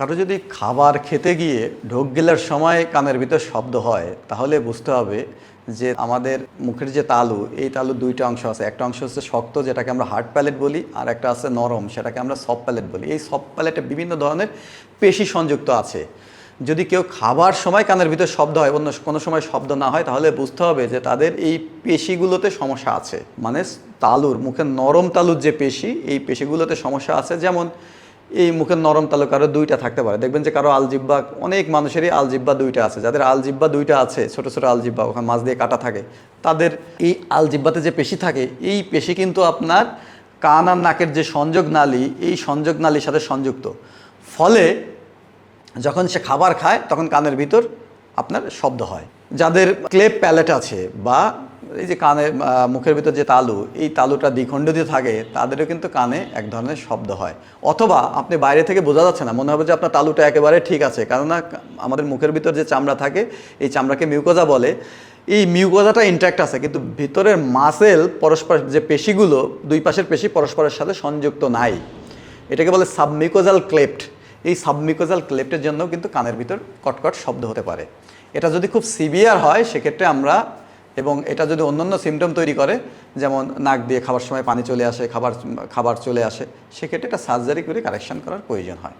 কারও যদি খাবার খেতে গিয়ে ঢোক গেলার সময় কানের ভিতর শব্দ হয়, তাহলে বুঝতে হবে যে আমাদের মুখের যে তালু, এই তালু দুইটা অংশ আছে। একটা অংশ হচ্ছে শক্ত, যেটাকে আমরা হার্ড প্যালেট বলি, আর একটা আছে নরম, সেটাকে আমরা সফট প্যালেট বলি। এই সফট প্যালেটে বিভিন্ন ধরনের পেশি সংযুক্ত আছে। যদি কেউ খাবার সময় কানের ভিতর শব্দ হয়, অন্য কোনো সময় শব্দ না হয়, তাহলে বুঝতে হবে যে তাদের এই পেশিগুলোতে সমস্যা আছে। মানে তালুর, মুখের নরম তালুর যে পেশি, এই পেশিগুলোতে সমস্যা আছে। যেমন এই মুখের নরম তালু কারও দুইটা থাকতে পারে। দেখবেন যে কারও আলজিব্বা, অনেক মানুষেরই আলজিব্বা দুইটা আছে। যাদের আলজিব্বা দুইটা আছে, ছোট ছোট আলজিব্বা, ওখানে মাছ দিয়ে কাটা থাকে, তাদের এই আলজিব্বাতে যে পেশি থাকে, এই পেশি কিন্তু আপনার কান আর নাকের যে সংযোগ নালী, এই সংযোগ নালীর সাথে সংযুক্ত। ফলে যখন সে খাবার খায়, তখন কানের ভিতর আপনার শব্দ হয়। যাদের ক্লেপ প্যালেট আছে বা এই যে কানে মুখের ভিতর যে তালু, এই তালুটা দ্বিখণ্ডিত থাকে, তাদেরও কিন্তু কানে এক ধরনের শব্দ হয়। অথবা আপনি বাইরে থেকে বোঝা যাচ্ছে না, মনে হবে যে আপনার তালুটা একেবারে ঠিক আছে। কেননা আমাদের মুখের ভিতর যে চামড়া থাকে, এই চামড়াকে মিউকোজা বলে। এই মিউকোজাটা ইন্ট্যাক্ট আছে, কিন্তু ভিতরের মাসেল পরস্পর যে পেশিগুলো, দুই পাশের পেশি পরস্পরের সাথে সংযুক্ত নাই। এটাকে বলে সাবমিকোজাল ক্লেপ্ট এই সাবমিকোজাল ক্লেপ্টের জন্য কিন্তু কানের ভিতর কটকট শব্দ হতে পারে। এটা যদি খুব সিভিয়ার হয়, সেক্ষেত্রে আমরা এবং এটা যদি অন্যান্য সিমটম তৈরি করে, যেমন নাক দিয়ে খাবার সময় পানি চলে আসে, খাবার খাবার চলে আসে, সেক্ষেত্রে এটা সার্জারি করে কারেকশান করার প্রয়োজন হয়।